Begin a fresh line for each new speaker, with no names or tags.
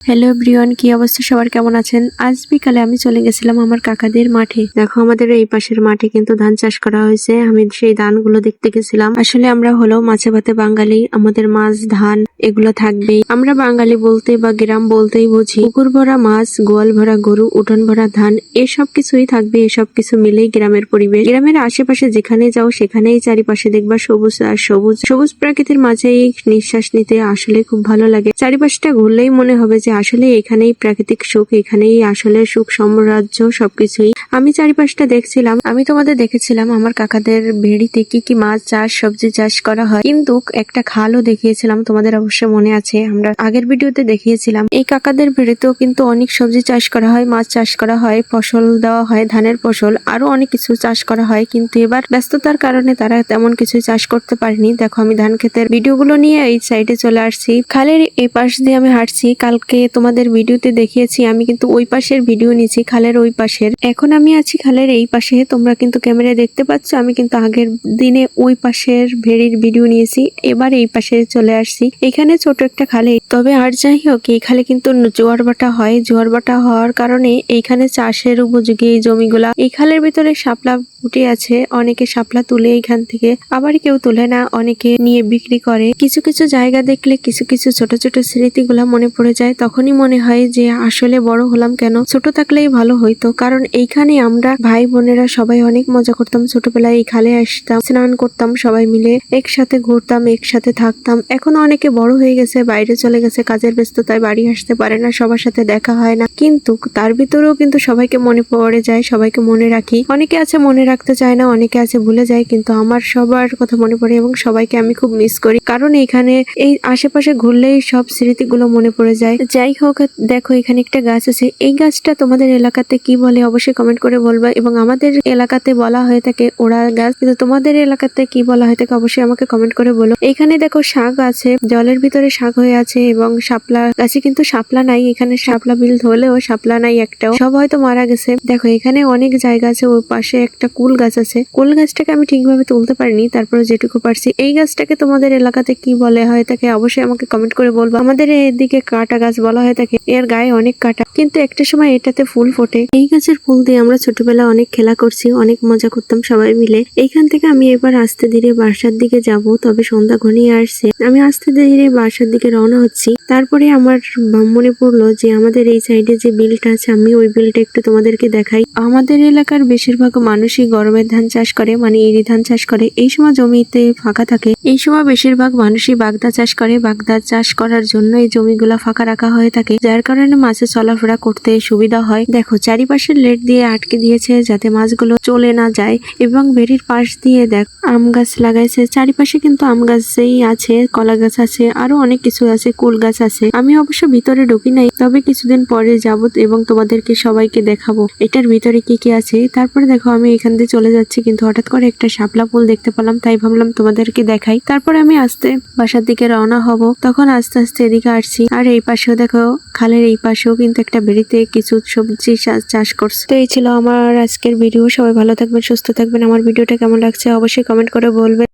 Hello Brian কি অবস্থা? সবার কেমন আছেন? আজ বিকালে আমি চলে গেছিলাম আমার কাকাদের মাঠে। দেখো, আমাদের এই পাশের মাঠে কিন্তু ধান চাষ করা হয়েছে। আমি সেই ধানগুলো দেখতে গেছিলাম। আসলে আমরা হলো মাছে ভাতে বাঙালি। আমাদের মাছ, ধান, এগুলো থাকবেই। আমরা বাঙালি বলতে বা গ্রাম বলতেই বুঝি। পুকুর ভরা মাছ, গোয়াল ভরা গরু, উঠোন ভরা ধান এসব কিছুই থাকবে। এসব কিছু মিলেই গ্রামের পরিবেশ। গ্রামের আশেপাশে যেখানে যাও, সেখানেই চারিপাশে দেখবা সবুজ আর সবুজ। সবুজ প্রকৃতির মাঝেই নিঃশ্বাস নিতে আসলে খুব ভালো লাগে। চারিপাশটা ঘুরলেই মনে হবে যে আসলে এখানেই প্রাকৃতিক সুখ, এখানেই আসলে সুখ, সাম্রাজ্য সবকিছুই। আমি চারিপাশটা দেখছিলাম। আমি তোমাদের দেখেছিলাম আমার কাকাদের ভেড়িতে কি কি মাছ চাষ, সবজি চাষ করা হয়। কিন্তু একটা খালও দেখিয়েছিলাম, তোমাদের অবশ্য মনে আছে। আমরা আগের ভিডিওতে দেখিয়েছিলাম। এই কাকাদের ভেড়িতেও কিন্তু অনেক সবজি চাষ করা হয়, মাছ চাষ করা হয়, ফসল দেওয়া হয়, ধানের ফসল আরও অনেক কিছু চাষ করা হয়। কিন্তু এবার ব্যস্ততার কারণে তারা তেমন কিছু চাষ করতে পারেনি। দেখো, আমি ধান ক্ষেতের ভিডিওগুলো নিয়ে এই সাইডে চলে আসছি। খালের এই পাশ দিয়ে আমি হাঁটছি, কালকে তোমাদের ভিডিওতে দেখিয়েছি, আমি কিন্তু ওই পাশের ভিডিও নিয়েছি, খালের ওই পাশের। এখন আমি আছি খালের এই পাশে, তোমরা কিন্তু ক্যামেরায় দেখতে পাচ্ছ, আমি কিন্তু আগের দিনে ওই পাশের ভেড়ির ভিডিও নিয়েছি, এবার এই পাশে চলে আসছি। এখানে ছোট একটা খালে। তবে আর যাই হোক, এই খালে কিন্তু জোয়ার বাটা হয়। জোয়ার বাটা হওয়ার কারণে এইখানে চাষের উপযোগী এই জমিগুলা। এই খালের ভিতরে শাপলা ফুটে আছে, অনেকে শাপলা তুলে এইখান থেকে, আবার কেউ তুলে না, অনেকে নিয়ে বিক্রি করে। কিছু কিছু জায়গা দেখলে, কিছু কিছু ছোট ছোট স্মৃতিগুলা মনে পড়ে যায়, তখনই মনে হয় যে আসলে বড় হলাম কেন? ছোট থাকলেই ভালো হইতো। কারণ এইখানে আমরা ভাই বোনেরা সবাই অনেক মজা করতাম। ছোটবেলায় এই খালে আসতাম, স্নান করতাম সবাই মিলে। একসাথে ঘুরতাম, একসাথে থাকতাম। এখন অনেকে বড় হয়ে গেছে, বাইরে চলে গেছে, কাজের ব্যস্ততায় বাড়ি আসতে পারে না, সবার সাথে দেখা হয় না। কিন্তু তার ভিতরেও কিন্তু সবাইকে মনে পড়ে যায়, সবাইকে মনে রাখি। অনেকে আছে মনে রাখতে চায় না, অনেকে আছে ভুলে যায়, কিন্তু আমার সবার কথা মনে পড়ে এবং সবাইকে আমি খুব মিস করি। কারণ এখানে এই আশেপাশে ঘুরলেই সব স্মৃতিগুলো মনে পড়ে যায়। যাই হোক, দেখো এখানে একটা গাছ আছে। এই গাছটা তোমাদের এলাকাতে কি বলে অবশ্যই কমেন্ট করে বলবা এবং আমাদের এলাকাতে বলা হয়ে থাকে ওড়া গাছ। কিন্তু তোমাদের এলাকাতে কি বলা হয়ে থাকে অবশ্যই আমাকে কমেন্ট করে বলো। এখানে দেখো শাক আছে, জলের ভিতরে শাক হয়ে আছে এবং শাপলা গাছে কিন্তু শাপলা নাই। এখানে শাপলা বিল হলেও শাপলা নাই একটাও। সব হয়তো মারা গেছে। দেখো, এখানে অনেক জায়গা আছে। ওর পাশে একটা কুল গাছ আছে। কুল গাছটাকে আমি ঠিকভাবে তুলতে পারিনি, তারপরে যেটুকু পারছি। এই গাছটাকে তোমাদের এলাকাতে কি বলে হয় তাকে অবশ্যই আমাকে কমেন্ট করে বলব। আমাদের এদিকে কাটা গাছ বলা হয়ে থাকে এর গায়ে অনেক কাটা। কিন্তু একটা সময় এটাতে ফুল ফোটে। এই গাছের ফুল দিয়ে আমরা ছোটবেলা অনেক খেলা করছি, অনেক মজা করতাম সবাই মিলে। এইখান থেকে আমি এবার আস্তে ধীরে বাসার দিকে যাব, তবে সন্ধ্যা ঘনিয়ে আসছে। আমি আস্তে ধীরে বাসার দিকে রওনা হচ্ছি। তারপরে আমার মনে পড়ল যে আমাদের এই সাইডে যে বিলটা আছে, আমি ওই বিলটা একটু তোমাদেরকে দেখাই। আমাদের এলাকার বেশিরভাগ মানুষই গরমের ধান চাষ করে মানে এরি ধান চাষ করে। এই সময় জমিতে ফাঁকা থাকে। এই সময় বেশিরভাগ মানুষই বাগদা চাষ করে। বাগদা চাষ করার জন্য এই জমিগুলা ফাঁকা রাখা হয়ে থাকে, যার কারণে মাছের চলাফেরা করতে সুবিধা হয়। দেখো, চারিপাশের লেট দিয়ে আটকে দিয়েছে যাতে মাছগুলো চলে না যায় এবং বেরির পাশ দিয়ে দেখ, আম গাছ লাগাইছে। চারিপাশে কিন্তু আম গাছেই আছে, কলা গাছ আছে, আরও অনেক কিছু আছে, কুল গাছ আছে। আমি অবশ্য ভিতরে ঢুকি নাই, তবে কিছুদিন পরে যাব এবং তোমাদেরকে সবাইকে দেখাবো। এটার ভিতরে কি কি আছে? তারপরে দেখো, আমি এখান দিয়ে চলে যাচ্ছি, কিন্তু হঠাৎ করে একটা শাপলা ফুল দেখতে পেলাম, তাই ভাবলাম তোমাদেরকে দেখাই। তারপরে আমি আস্তে বাসার দিকে রওনা হব। তখন আস্তে আস্তে এদিকে আসছি। আর এই পাশেও দেখো, খালের এই পাশেও কিন্তু একটা বেড়িতে কিছু সবজি চাষ করছে। তো এই ছিল আমার আজকের ভিডিও। সবাই ভালো থাকবেন, সুস্থ থাকবেন। আমার ভিডিওটা কেমন লাগছে অবশ্যই কমেন্ট করে বলবেন।